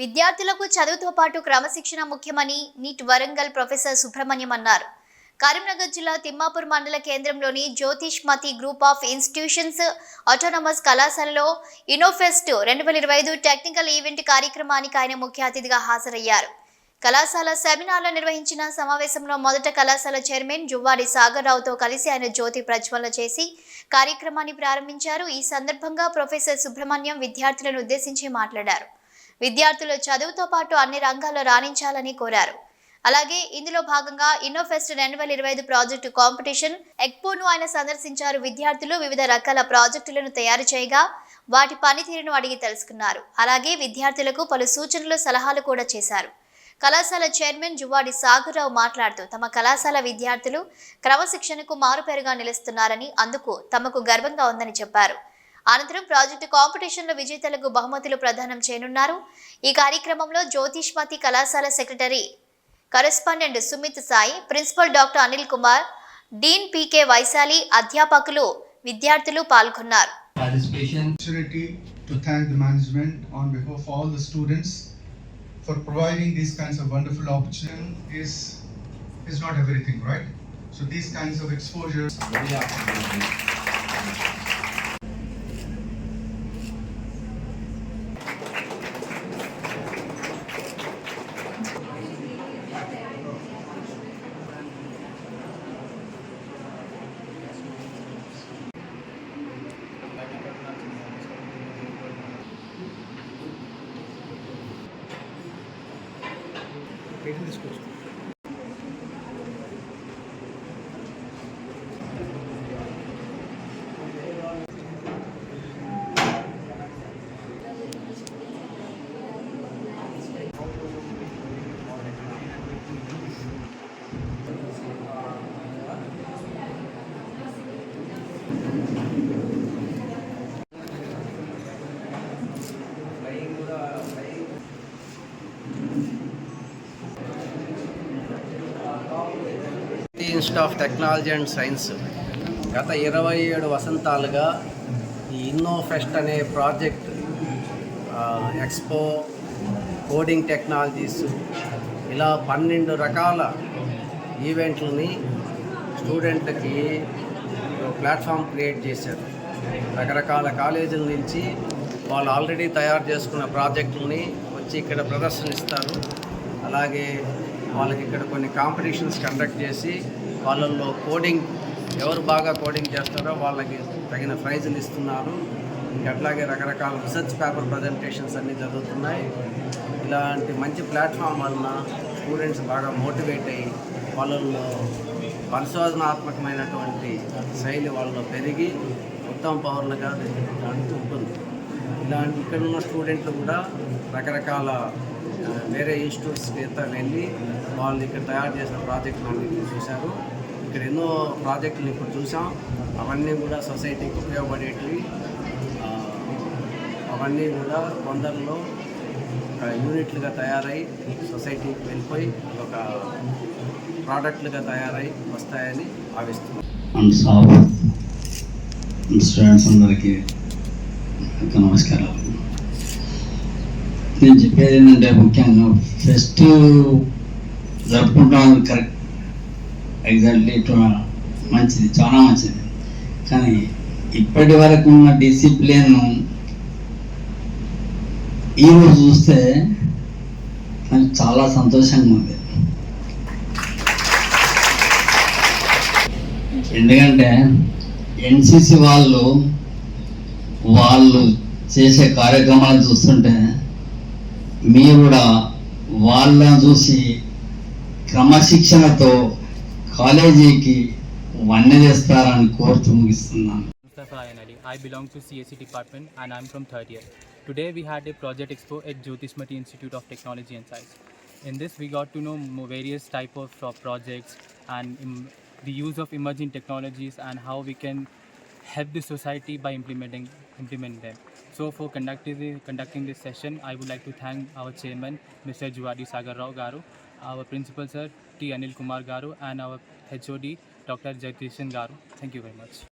విద్యార్థులకు చదువుతో పాటు క్రమశిక్షణ ముఖ్యమని నీట్ వరంగల్ ప్రొఫెసర్ సుబ్రహ్మణ్యం అన్నారు. కరీంనగర్ జిల్లా తిమ్మాపూర్ మండల కేంద్రంలోని జ్యోతిష్ మతి గ్రూప్ ఆఫ్ ఇన్స్టిట్యూషన్స్ ఆటోనమస్ కళాశాలలో ఇనోఫెస్ట్ రెండు వేల ఇరవై ఐదు టెక్నికల్ ఈవెంట్ కార్యక్రమానికి ఆయన ముఖ్య అతిథిగా హాజరయ్యారు. కళాశాల సెమినార్లో నిర్వహించిన సమావేశంలో మొదట కళాశాల చైర్మన్ జువ్వాడి సాగర్ రావుతో కలిసి ఆయన జ్యోతి ప్రజ్వలన చేసి కార్యక్రమాన్ని ప్రారంభించారు. ఈ సందర్భంగా ప్రొఫెసర్ సుబ్రహ్మణ్యం విద్యార్థులను ఉద్దేశించి మాట్లాడారు. విద్యార్థులు చదువుతో పాటు అన్ని రంగాల్లో రాణించాలని కోరారు. అలాగే ఇందులో భాగంగా ఇన్నోఫెస్ట్ రెండు వేల ఇరవై ఐదు ప్రాజెక్టు కాంపిటీషన్ ఎక్పోను ఆయన సందర్శించారు. విద్యార్థులు వివిధ రకాల ప్రాజెక్టులను తయారు చేయగా వాటి పనితీరును అడిగి తెలుసుకున్నారు. అలాగే విద్యార్థులకు పలు సూచనలు సలహాలు కూడా చేశారు. కళాశాల చైర్మన్ జువాడి సాగర్రావు మాట్లాడుతూ తమ కళాశాల విద్యార్థులు క్రమశిక్షణకు మారుపేరుగా నిలుస్తున్నారని అందుకు తమకు గర్వంగా ఉందని చెప్పారు. అనంతరం ప్రాజెక్టు కాంపిటీషన్లో విజేతలకు బహుమతులు ప్రదానం చేయనున్నారు ఈ కార్యక్రమంలో జ్యోతిష్మతి కళాశాల secretary correspondent Sumith Sai principal doctor Anil Kumar dean PK Vaishali అధ్యాపకులు విద్యార్థులు పాల్గొన్నారు is not everything, right? So these kinds of exposures. Yeah. బయటకు తీసుకొచ్చు Thank you. Institute of technology and science గత ఇరవై ఏడు వసంతాలుగా ఈ ఇన్నోఫెస్ట్ అనే ప్రాజెక్ట్ ఎక్స్పో కోడింగ్ టెక్నాలజీస్ ఇలా పన్నెండు రకాల ఈవెంట్లని స్టూడెంట్కి ప్లాట్ఫామ్ క్రియేట్ చేశారు. రకరకాల కాలేజీల నుంచి వాళ్ళు ఆల్రెడీ తయారు చేసుకున్న ప్రాజెక్టులని వచ్చి ఇక్కడ ప్రదర్శనిస్తారు. అలాగే వాళ్ళకి ఇక్కడ కొన్ని కాంపిటీషన్స్ కండక్ట్ చేసి వాళ్ళల్లో కోడింగ్ ఎవరు బాగా కోడింగ్ చేస్తారో వాళ్ళకి తగిన ప్రైజులు ఇస్తున్నారు అట్లాగే రకరకాల రీసెర్చ్ పేపర్ ప్రజెంటేషన్స్ అన్నీ జరుగుతున్నాయి ఇలాంటి మంచి ప్లాట్ఫామ్ వలన స్టూడెంట్స్ బాగా మోటివేట్ అయ్యి వాళ్ళల్లో పరిశోధనాత్మకమైనటువంటి శైలి వాళ్ళలో పెరిగి ఉత్తమ పౌరులుగా దానికి ఉంటుంది ఇలాంటి ఇక్కడ ఉన్న స్టూడెంట్లు కూడా రకరకాల వేరే ఇన్స్టిట్యూట్స్కి ఇతర వెళ్ళి వాళ్ళు ఇక్కడ తయారు చేసిన ప్రాజెక్టులు అన్నింటినీ చూశారు. ఇక్కడ ఎన్నో ప్రాజెక్టులు ఇప్పుడు చూసాం అవన్నీ కూడా సొసైటీకి ఉపయోగపడేటివి. అవన్నీ కూడా కొందరిలో ఒక యూనిట్లుగా తయారై సొసైటీకి వెళ్ళిపోయి ఒక ప్రోడక్ట్లుగా తయారై వస్తాయని భావిస్తున్నాం. అండ్ స్టాఫ్ స్టూడెంట్స్ అందరికీ నమస్కారం నమస్కారాలు. నేను చెప్పేది ఏంటంటే ముఖ్యంగా ఫెస్ట్ జరుపుకుంటాం కరెక్ట్. ఎగ్జాక్ట్లీ మంచిది చాలా మంచిది. కానీ ఇప్పటి వరకు ఉన్న డిసిప్లిన్ ఈరోజు చూస్తే నాకు చాలా సంతోషంగా ఉంది. ఎందుకంటే ఎన్సిసి వాళ్ళు వాళ్ళు చేసే కార్యక్రమాలు చూస్తుంటే మీరు కూడా వాళ్ళని చూసి క్రమశిక్షణతో కాలేజీకి వన్నె చేస్తారని కోరుతూ ముగిస్తున్నాను Mustafa Ayan Ali. I belong to CSE department and I'm from third year. Today we had a project expo at Jyotishmati Institute of Technology and Science. In this we got to know mo- various type of uh, projects and im- the use of emerging technologies and how we can help the society by implementing implement them. So for conducting conducting this session, I would like to thank our chairman, Mr. Juwadi Sagar Rao Garu, our principal sir, T. Anil Kumar Garu, and our HOD, Dr. Jagdishan Garu. Thank you very much.